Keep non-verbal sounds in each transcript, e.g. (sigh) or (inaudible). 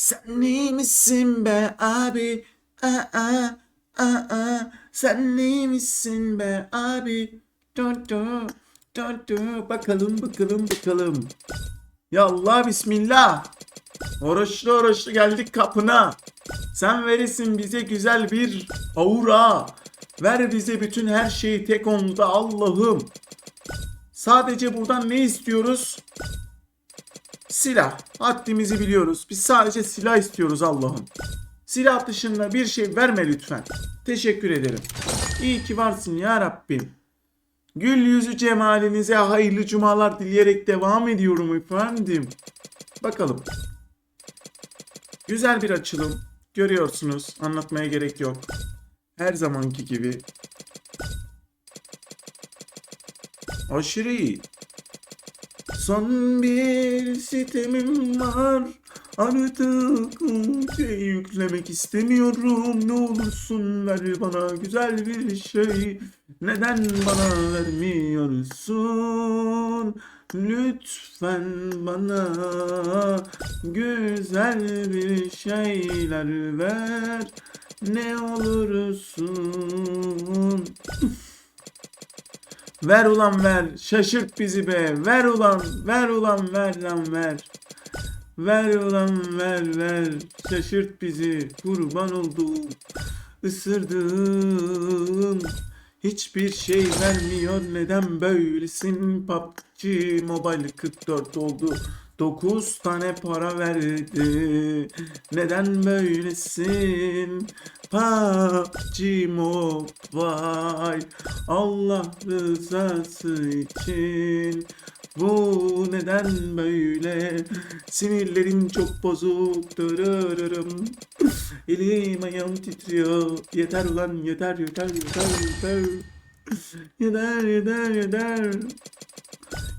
Sen misin be abi? Aa, aa, aa. Sen iyi misin be abi? Du, du, du, du. Bakalım bakalım bakalım. Ya Allah bismillah. Oruçlu oruçlu geldik kapına. Sen verirsin bize güzel bir aura. Ver bize bütün her şeyi tek onda Allah'ım. Sadece buradan ne istiyoruz? Silah. Haddimizi biliyoruz. Biz sadece silah istiyoruz Allah'ım. Silah dışında bir şey verme lütfen. Teşekkür ederim. İyi ki varsın ya Rabbim. Gül yüzü cemalinize hayırlı cumalar dileyerek devam ediyorum efendim. Bakalım. Güzel bir açılım. Görüyorsunuz. Anlatmaya gerek yok. Her zamanki gibi. Aşırı iyi. Son bir sitemim var. Artık şey yüklemek istemiyorum. Ne olursun ver bana güzel bir şey. Neden bana vermiyorsun? Lütfen bana güzel bir şeyler ver. Ne olursun. Ver ulan ver. Şaşırt bizi be. Ver ulan. Ver ulan ver lan ver. Ver ulan ver ver. Şaşırt bizi. Kurban oldum. Isırdım. Hiçbir şey vermiyor. Neden böylesin? PUBG Mobile 44 oldu. 9 tane para verdi. Neden böylesin? PUBG Mobile Allah rızası için bu neden böyle? Sinirlerim çok bozuk. Dırırırım. Elim ayağım titriyor. Yeter ulan yeter yeter yeter yeter. Yeter yeter yeter.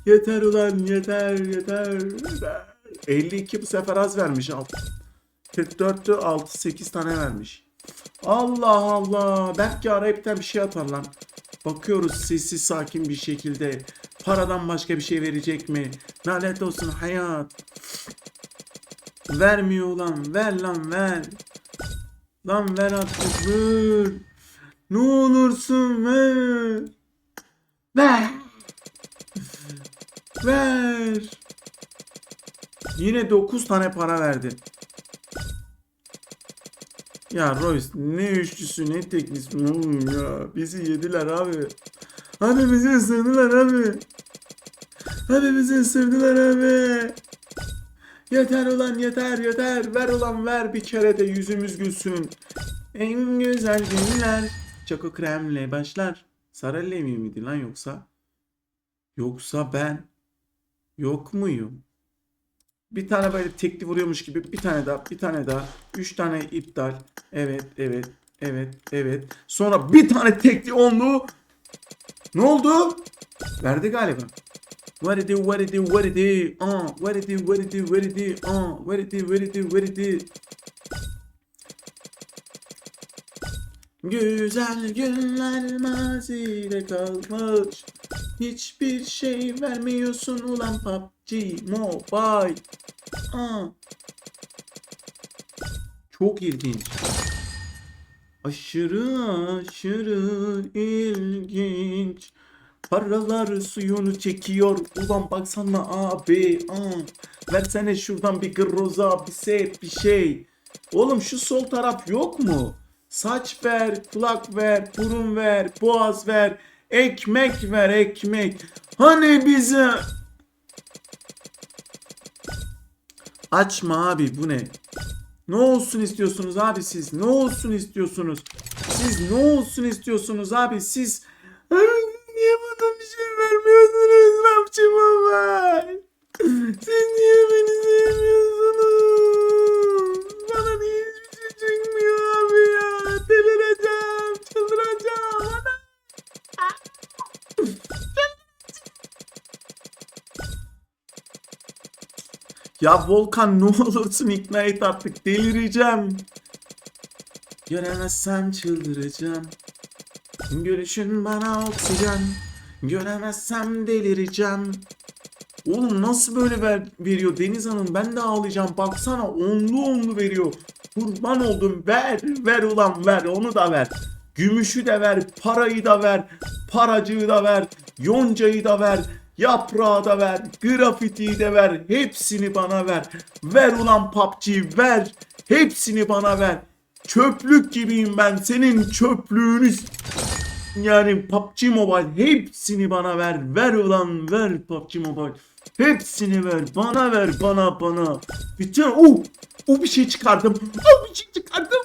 Yeter ulan yeter yeter. yeter. 52 bu sefer az vermiş alt. 44'tü 6 8 tane vermiş. Allah Allah. Belki arayıpten bir şey atar lan. Bakıyoruz sessiz sakin bir şekilde. Paradan başka bir şey verecek mi? Lanet olsun hayat. Vermiyor lan. Ver lan ver. Lan ver artık. Ne olursun ver. Ver. Ver. Yine 9 tane para verdi. Ya Royce ne üçlüsü ne teknisi oğlum ya. Bizi yediler abi. Hadi bizi ısırdılar abi. Hadi bizi ısırdılar abi. Yeter ulan yeter yeter. Ver ulan ver bir kere de yüzümüz gülsün. En güzel günler. Çako kremle başlar. Sarı Levi miydi lan yoksa? Yoksa ben yok muyum? Bir tane böyle tekli vuruyormuş gibi bir tane daha bir tane daha. Üç tane iptal. Evet evet evet evet. Sonra bir tane tekli onlu. Ne oldu? Verdi galiba. Do, uh, what it do, what it do, what it do. Güzel günler mazide kalmış. Hiçbir şey vermiyorsun ulan PUBG Mobile. Aa. Çok ilginç. Aşırı aşırı ilginç. Paralar suyunu çekiyor. Ulan baksana abi. Aa. Versene şuradan bir groza bir set bir şey. Oğlum şu sol taraf yok mu? Saç ver, kulak ver, burun ver, boğaz ver, ekmek ver, ekmek. Hani bize... Açma abi bu ne? Ne olsun istiyorsunuz abi siz? Ne olsun istiyorsunuz? Siz ne olsun istiyorsunuz abi siz? Niye bana bir şey vermiyorsunuz Rapçım var? Siz niye beni sevmiyorsunuz? Ya Volkan ne olursun ikna et artık delireceğim. Göremezsem çıldıracağım. Gülüşün bana oksijen. Göremezsem delireceğim. Oğlum nasıl böyle ver, veriyor Deniz Hanım ben de ağlayacağım baksana onlu onlu veriyor. Kurban oldum ver ver ulan ver onu da ver. Gümüşü de ver parayı da ver paracığı da ver yoncayı da ver yaprağı da ver grafitiyi de ver hepsini bana ver. Ver ulan PUBG ver hepsini bana ver. Çöplük gibiyim ben senin çöplüğünü yani PUBG Mobile hepsini bana ver. Ver ulan ver PUBG Mobile. Hepsini ver. Bana ver bana bana. Bütün o o bir şey çıkardım. O bir şey çıkardım.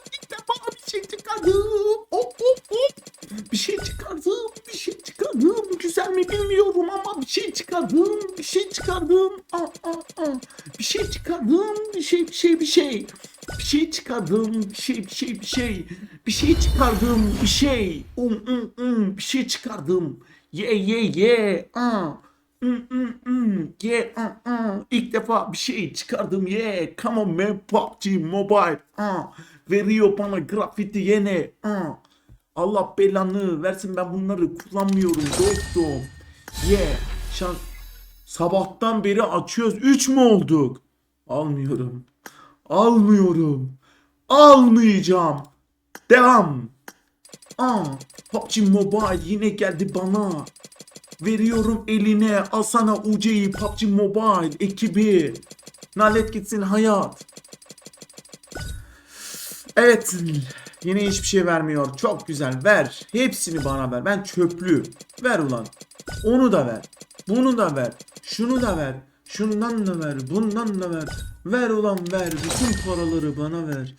Defa bir şey çıkardım. Hop hop hop. Bir şey çıkardım. Bir şey çıkardım. Güzel mi bilmiyorum ama bir şey çıkardım. Bir şey çıkardım. Aa, aa, aa. Bir şey çıkardım. Bir şey bir şey bir şey. Bir şey çıkardım. Bir şey bir şey bir şey. Bir şey çıkardım. Bir şey. Um, um, um. Bir şey çıkardım. Ye ye ye. Aa. Mm, mm, mm. Yeah. İlk defa bir şey çıkardım. Yeah, come on man, PUBG Mobile. Uh. Veriyor bana grafiti. Uh. Allah belanı versin ben bunları kullanmıyorum dostum. Yeah, şans. Sabahtan beri açıyoruz. 3 mü olduk? Almıyorum. Almıyorum. Almayacağım. Devam. Aa, PUBG Mobile yine geldi bana. Veriyorum eline al sana UC'yi PUBG Mobile ekibi. Nalet gitsin hayat. Evet. Yine hiçbir şey vermiyor. Çok güzel. Ver. Hepsini bana ver. Ben çöplü. Ver ulan. Onu da ver. Bunu da ver. Şunu da ver. Şundan da ver. Bundan da ver. Ver ulan ver. Bütün paraları bana ver.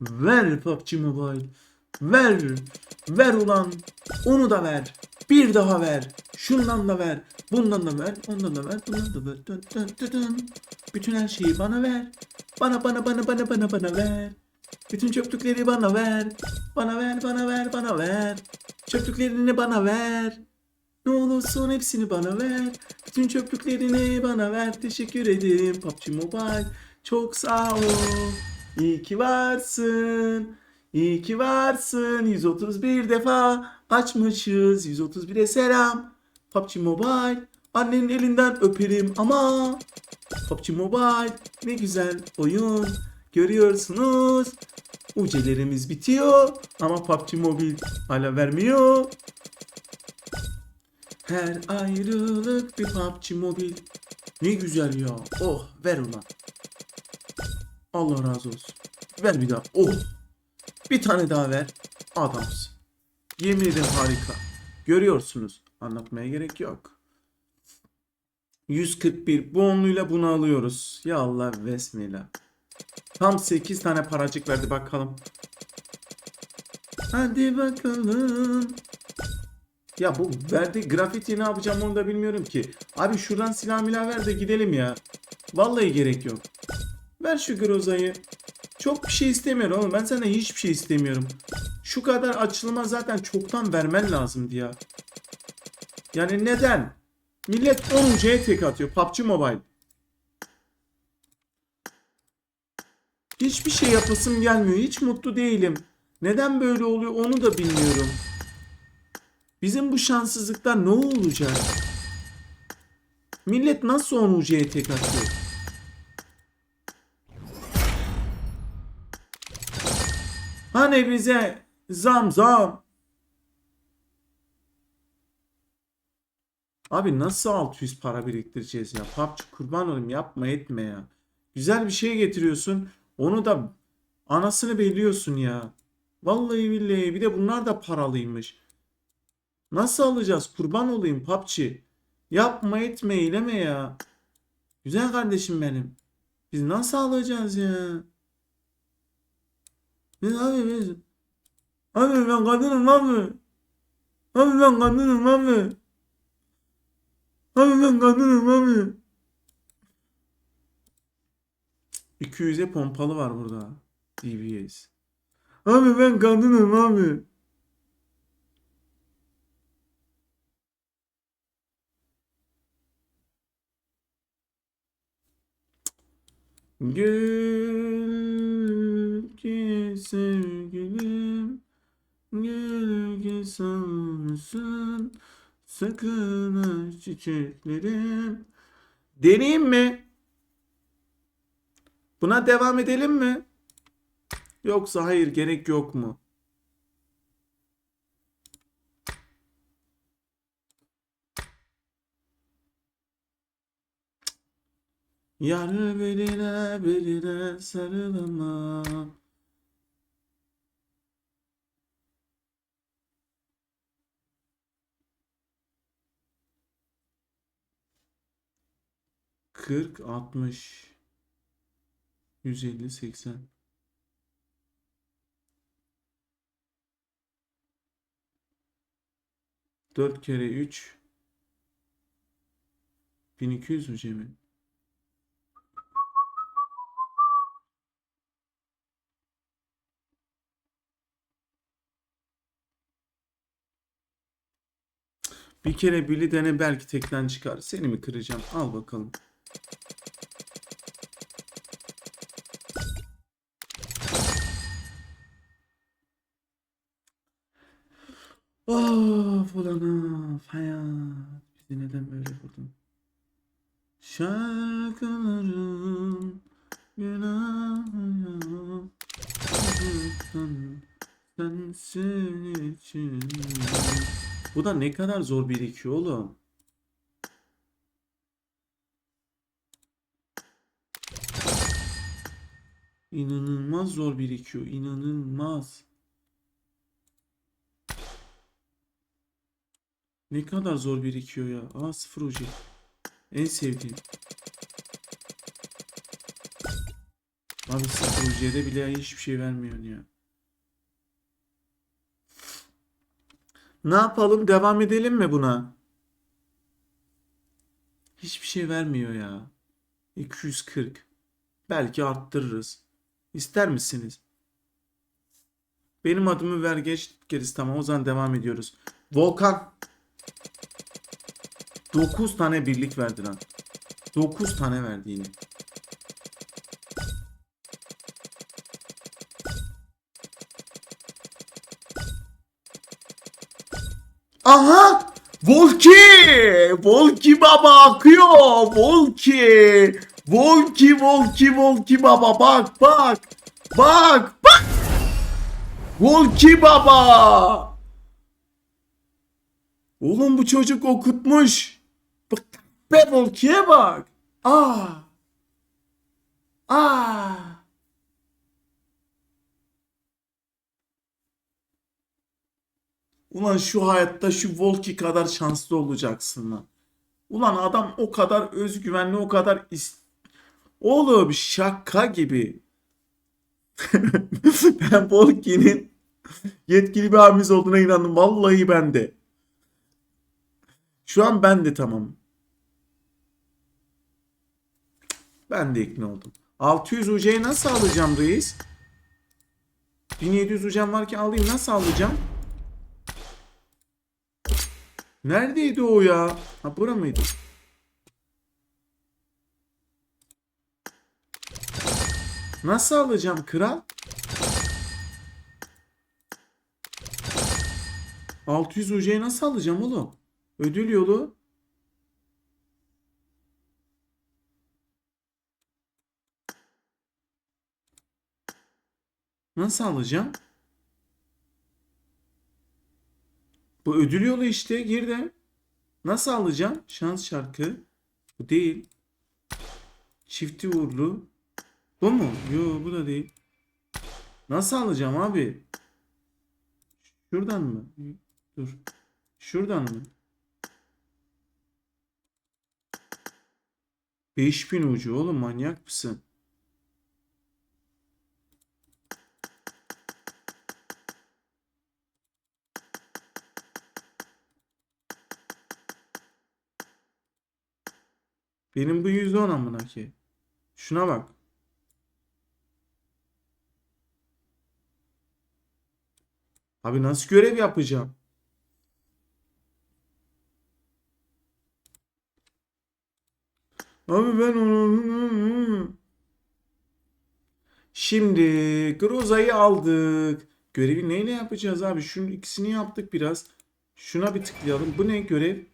Ver PUBG Mobile. Ver. Ver ulan. Onu da ver. Bir daha ver. Şundan da ver. Bundan da ver. Ondan da ver. Bundan da ver. Dön, dön, dön, dön. Bütün her şeyi bana ver. Bana bana bana bana bana bana ver. Bütün çöplükleri bana ver. Bana ver bana ver bana ver. Çöplüklerini bana ver. Ne olursun hepsini bana ver. Bütün çöplüklerini bana ver. Teşekkür ederim PUBG Mobile. Çok sağ ol. İyi ki varsın. İyi ki varsın. 131 defa açmışız. 131'e selam. PUBG Mobile. Annenin elinden öperim ama. PUBG Mobile. Ne güzel oyun. Görüyorsunuz. Ucelerimiz bitiyor. Ama PUBG Mobile hala vermiyor. Her ayrılık bir PUBG Mobile. Ne güzel ya. Oh ver ulan. Allah razı olsun. Ver bir daha. Oh. Bir tane daha ver. Adamsın. Yemin ederim harika. Görüyorsunuz. Anlatmaya gerek yok. 141. Bu onluyla bunu alıyoruz. Ya Allah vesmila. Tam 8 tane paracık verdi bakalım. Hadi bakalım. Ya bu verdi grafiti ne yapacağım onu da bilmiyorum ki. Abi şuradan silah milah ver de gidelim ya. Vallahi gerek yok. Ver şu grozayı. Çok bir şey istemiyorum oğlum. Ben senden hiçbir şey istemiyorum. Şu kadar açılıma zaten çoktan vermen lazımdı ya. Yani neden? Millet 10 C'ye tek atıyor. PUBG Mobile. Hiçbir şey yapasım gelmiyor. Hiç mutlu değilim. Neden böyle oluyor onu da bilmiyorum. Bizim bu şanssızlıklar ne olacak? Millet nasıl 10 UC'ye tek atıyor? Hani bize zam zam. Abi nasıl 600 para biriktireceğiz ya? PUBG kurban olayım yapma etme ya. Güzel bir şey getiriyorsun. Onu da anasını belliyorsun ya. Vallahi billahi bir de bunlar da paralıymış. Nasıl alacağız? Kurban olayım PUBG. Yapma etme eyleme ya. Güzel kardeşim benim. Biz nasıl alacağız ya? Biz abi biz. Abi ben kadınım abi. Abi ben kadınım abi. Abi ben kadınım abi. 200'e pompalı var burada. DBS. Abi ben kadınım abi. Gül ki sevgilim Gül ki solsun Sakın çiçeklerim Deneyeyim mi? Buna devam edelim mi? Yoksa hayır gerek yok mu? Yar beline beline sarılamam. Kırk, altmış, yüz elli, seksen. Dört kere üç. Bin iki yüz mü Cemil? Bir kere Billy dene belki tekten çıkar. Seni mi kıracağım? Al bakalım. Of ulan of hayat. Bizi neden böyle vurdun? Şarkılarım günahım Sen, sensin için Bu da ne kadar zor birikiyor oğlum. İnanılmaz zor birikiyor. inanılmaz. Ne kadar zor birikiyor ya. Aa sıfır ucu. En sevdiğim. Abi sıfır ucuya bile hiçbir şey vermiyorsun ya. Ne yapalım? Devam edelim mi buna? Hiçbir şey vermiyor ya. 240. Belki arttırırız. İster misiniz? Benim adımı ver geç gerisi tamam o zaman devam ediyoruz. Volkan. 9 tane birlik verdi lan. 9 tane verdi yine. Aha! Volki! Volki baba akıyor! Volki! Volki, Volki, Volki baba bak bak! Bak bak! Volki baba! Oğlum bu çocuk okutmuş. Bak be Volki'ye bak. Aa! Aa! Ulan şu hayatta şu Volki kadar şanslı olacaksın lan. Ulan adam o kadar özgüvenli, o kadar is... Oğlum şaka gibi. (laughs) ben Volki'nin yetkili bir abimiz olduğuna inandım. Vallahi ben de. Şu an ben de tamam. Ben de ikna oldum. 600 UC'yi nasıl alacağım reis? 1700 UC'm varken alayım nasıl alacağım? Neredeydi o ya? Ha bura mıydı? Nasıl alacağım kral? 600 UC'yi nasıl alacağım oğlum? Ödül yolu. Nasıl alacağım? Bu ödül yolu işte girdim. Nasıl alacağım? Şans şarkı. Bu değil. Çifti uğurlu. Bu mu? Yo bu da değil. Nasıl alacağım abi? Şuradan mı? Dur. Şuradan mı? 5000 ucu oğlum manyak mısın? Benim bu 110 amına ki. Şuna bak. Abi nasıl görev yapacağım? Abi ben onu... Şimdi Groza'yı aldık. Görevi neyle yapacağız abi? Şunun ikisini yaptık biraz. Şuna bir tıklayalım. Bu ne görev?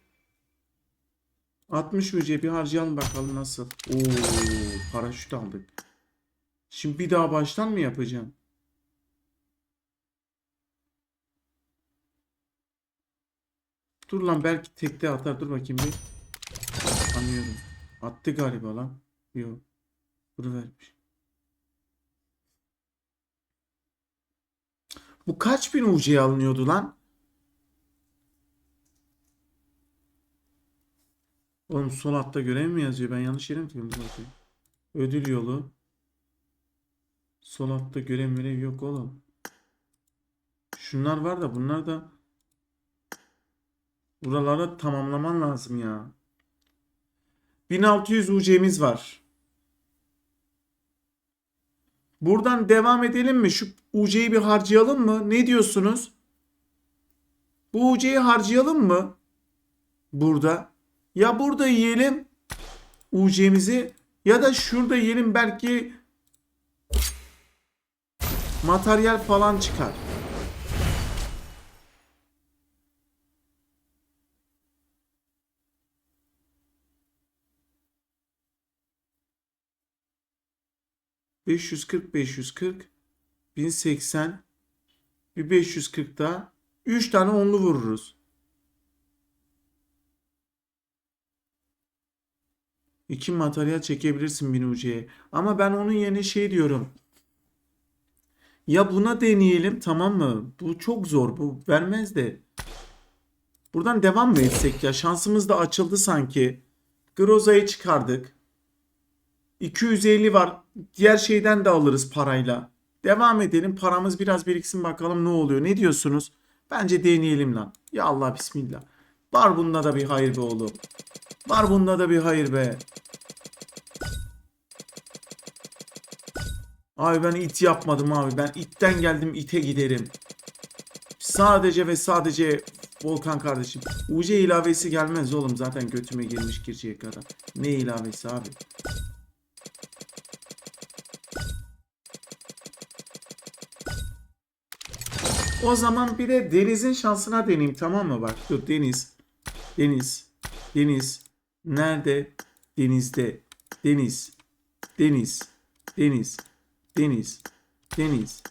60 UC bir harcayalım bakalım nasıl. Oo, paraşüt aldık. Şimdi bir daha baştan mı yapacağım? Dur lan belki tekte atar. Dur bakayım bir. Anlıyorum. Attı galiba lan. Yok. Bunu vermiş. Bu kaç bin UC alınıyordu lan? Oğlum sol altta görev mi yazıyor? Ben yanlış yere mi tıkladım? Bakayım. Ödül yolu. Sol altta görev görev yok oğlum. Şunlar var da bunlar da buraları tamamlaman lazım ya. 1600 UC'miz var. Buradan devam edelim mi? Şu UC'yi bir harcayalım mı? Ne diyorsunuz? Bu UC'yi harcayalım mı? Burada. Ya burada yiyelim UC'mizi ya da şurada yiyelim belki materyal falan çıkar. Beş yüz kırk, beş yüz kırk, bin seksen, bir beş yüz kırk daha. Üç tane onlu vururuz. İki materyal çekebilirsin bin UC'ye. Ama ben onun yerine şey diyorum. Ya buna deneyelim tamam mı? Bu çok zor. Bu vermez de. Buradan devam mı etsek ya? Şansımız da açıldı sanki. Groza'yı çıkardık. 250 var. Diğer şeyden de alırız parayla. Devam edelim. Paramız biraz biriksin bakalım ne oluyor. Ne diyorsunuz? Bence deneyelim lan. Ya Allah bismillah. Var bunda da bir hayır be oğlum. Var bunda da bir hayır be. Abi ben it yapmadım abi. Ben itten geldim ite giderim. Sadece ve sadece Volkan kardeşim. UC ilavesi gelmez oğlum. Zaten götüme girmiş gireceği kadar. Ne ilavesi abi? O zaman bir de Deniz'in şansına deneyeyim tamam mı? Bak dur Deniz. Deniz. Deniz. Nerede? Denizde. Deniz. Deniz. Deniz. Deniz. Deniz.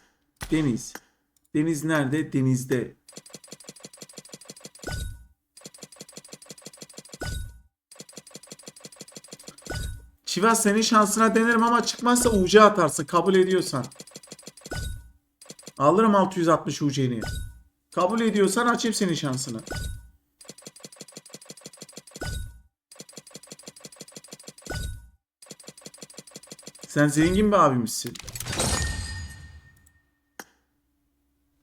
Deniz. Deniz nerede? Denizde. Çivas senin şansına denerim ama çıkmazsa UC atarsın kabul ediyorsan. Alırım 660 UC'ni. Kabul ediyorsan açayım senin şansını. Sen zengin bir abimizsin.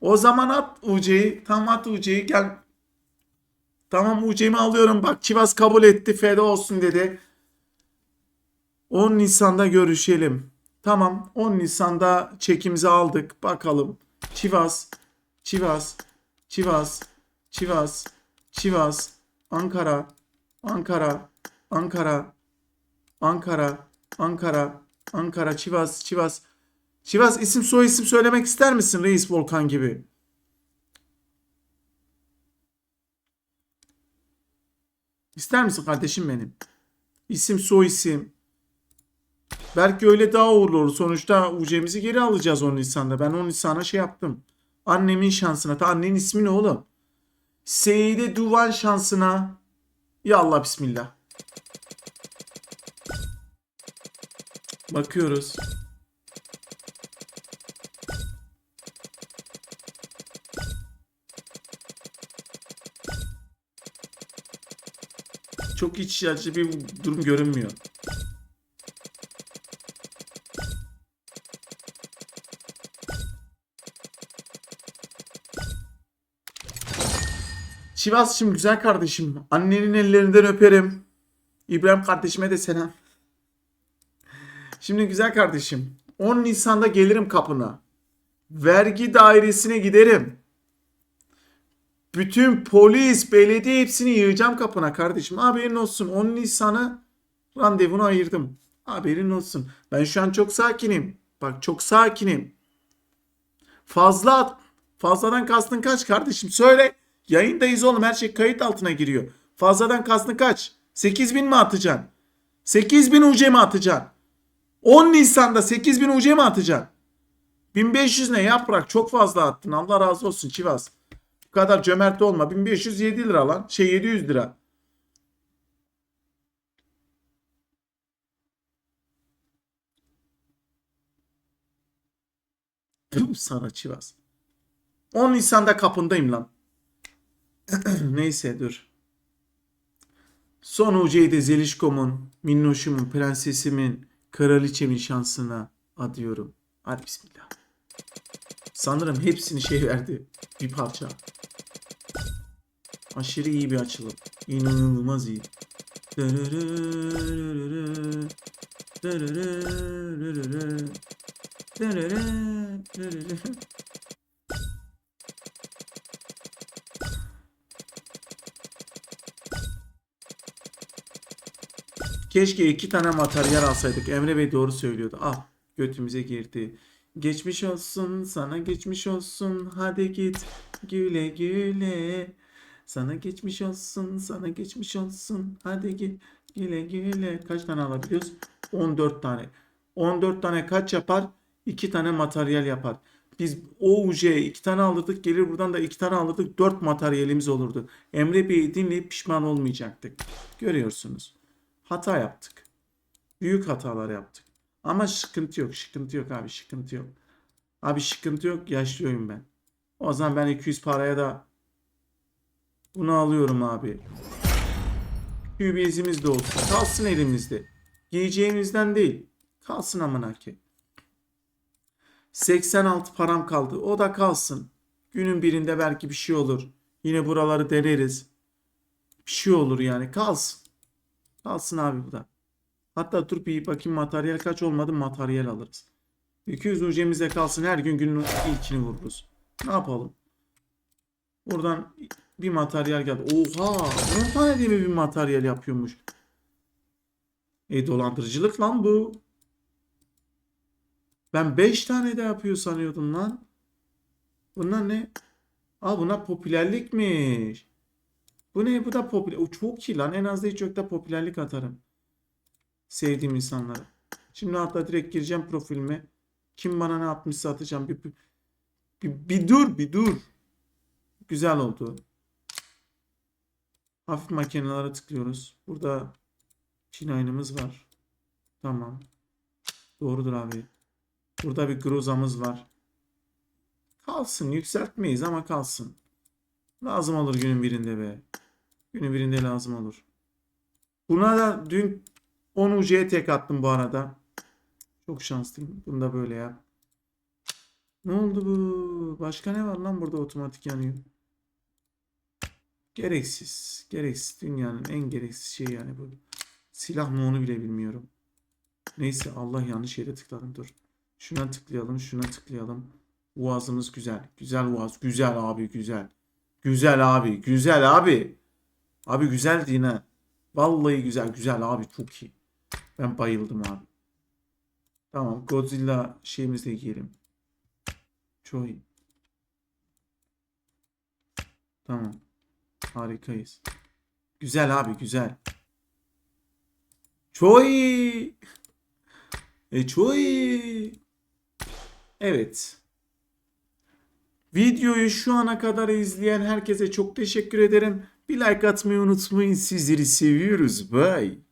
O zaman at UC'yi. Tam at UC'yi gel. Tamam UC'mi alıyorum. Bak Çivas kabul etti. Feda olsun dedi. 10 Nisan'da görüşelim. Tamam 10 Nisan'da çekimizi aldık. Bakalım. Çivas, Çivas, Çivas, Çivas, Çivas, Ankara, Ankara, Ankara, Ankara, Ankara, Ankara, Çivas, Çivas. Çivas isim soy isim söylemek ister misin Reis Volkan gibi? İster misin kardeşim benim? İsim soy isim. Belki öyle daha uğurlu olur. Sonuçta UC'mizi geri alacağız 10 Nisan'da. Ben 10 Nisan'a şey yaptım. Annemin şansına. Ta annenin ismi ne oğlum? Seyide Duvan şansına. Ya Allah bismillah. Bakıyoruz. Çok iç açıcı bir durum görünmüyor. Sivas'cığım güzel kardeşim. Annenin ellerinden öperim. İbrahim kardeşime de selam. Şimdi güzel kardeşim. 10 Nisan'da gelirim kapına. Vergi dairesine giderim. Bütün polis, belediye hepsini yığacağım kapına kardeşim. Haberin olsun. 10 Nisan'a randevunu ayırdım. Haberin olsun. Ben şu an çok sakinim. Bak çok sakinim. Fazla. Fazladan kastın kaç kardeşim? Söyle. Yayındayız oğlum. Her şey kayıt altına giriyor. Fazladan kastın kaç? 8000 mi atacaksın? 8000 UC mi atacaksın? 10 Nisan'da 8000 UC mi atacaksın? 1500 ne yaprak çok fazla attın. Allah razı olsun Çivas. Bu kadar cömert olma. 1507 lira lan. Şey 700 lira. Sana Çivas. 10 Nisan'da kapındayım lan. (clears throat) Neyse dur. Son UC'de Zelişkom'un, Minnoş'umun, prensesimin, kraliçemin şansına adıyorum. Hadi bismillah. Sanırım hepsini şey verdi. Bir parça. Aşırı iyi bir açılım. İnanılmaz iyi. (laughs) Keşke iki tane materyal alsaydık. Emre Bey doğru söylüyordu. Ah götümüze girdi. Geçmiş olsun sana geçmiş olsun. Hadi git güle güle. Sana geçmiş olsun sana geçmiş olsun. Hadi git güle güle. Kaç tane alabiliyoruz? 14 tane. 14 tane kaç yapar? 2 tane materyal yapar. Biz o UC'ye 2 tane alırdık. Gelir buradan da 2 tane alırdık. 4 materyalimiz olurdu. Emre Bey'i dinleyip pişman olmayacaktık. Görüyorsunuz. Hata yaptık. Büyük hatalar yaptık. Ama sıkıntı yok. Sıkıntı yok abi. Sıkıntı yok. Abi sıkıntı yok. Yaşlıyım ben. O zaman ben 200 paraya da bunu alıyorum abi. QBS'imiz de olsun. Kalsın elimizde. Giyeceğimizden değil. Kalsın amına ki. 86 param kaldı. O da kalsın. Günün birinde belki bir şey olur. Yine buraları deneriz. Bir şey olur yani. Kalsın. Kalsın abi bu da. Hatta dur bir bakayım materyal kaç olmadı materyal alırız. 200 UC'mize kalsın her gün günün ilkini vururuz. Ne yapalım? Buradan bir materyal geldi. Oha! 10 tane mi bir materyal yapıyormuş? E dolandırıcılık lan bu. Ben 5 tane de yapıyor sanıyordum lan. Bunlar ne? Aa bunlar popülerlikmiş. Bu ne? Bu da popüler. O çok iyi lan. En az da hiç yok da popülerlik atarım. Sevdiğim insanlara. Şimdi hatta direkt gireceğim profilime. Kim bana ne yapmışsa atacağım. Bir, bir, bir, bir dur bir dur. Güzel oldu. Hafif makinelere tıklıyoruz. Burada Çin aynımız var. Tamam. Doğrudur abi. Burada bir grozamız var. Kalsın. Yükseltmeyiz ama kalsın. Lazım olur günün birinde be. Günün birinde lazım olur. Buna da dün 10 UC'ye tek attım bu arada. Çok şanslıyım. Bunu da böyle yap. Ne oldu bu? Başka ne var lan burada otomatik yanıyor? Gereksiz. Gereksiz. Dünyanın en gereksiz şeyi yani bu. Silah mı onu bile bilmiyorum. Neyse Allah yanlış yere tıkladım dur. Şuna tıklayalım, şuna tıklayalım. Uazımız güzel. Güzel uaz. Güzel abi güzel. Güzel abi. Güzel abi. Abi güzel değil ha. Vallahi güzel. Güzel abi. Çok iyi. Ben bayıldım abi. Tamam. Godzilla şeyimizi de giyelim. Çok iyi. Tamam. Harikayız. Güzel abi güzel. Çok iyi. E çok iyi. Evet. Videoyu şu ana kadar izleyen herkese çok teşekkür ederim. Bir like atmayı unutmayın. Sizleri seviyoruz. Bye.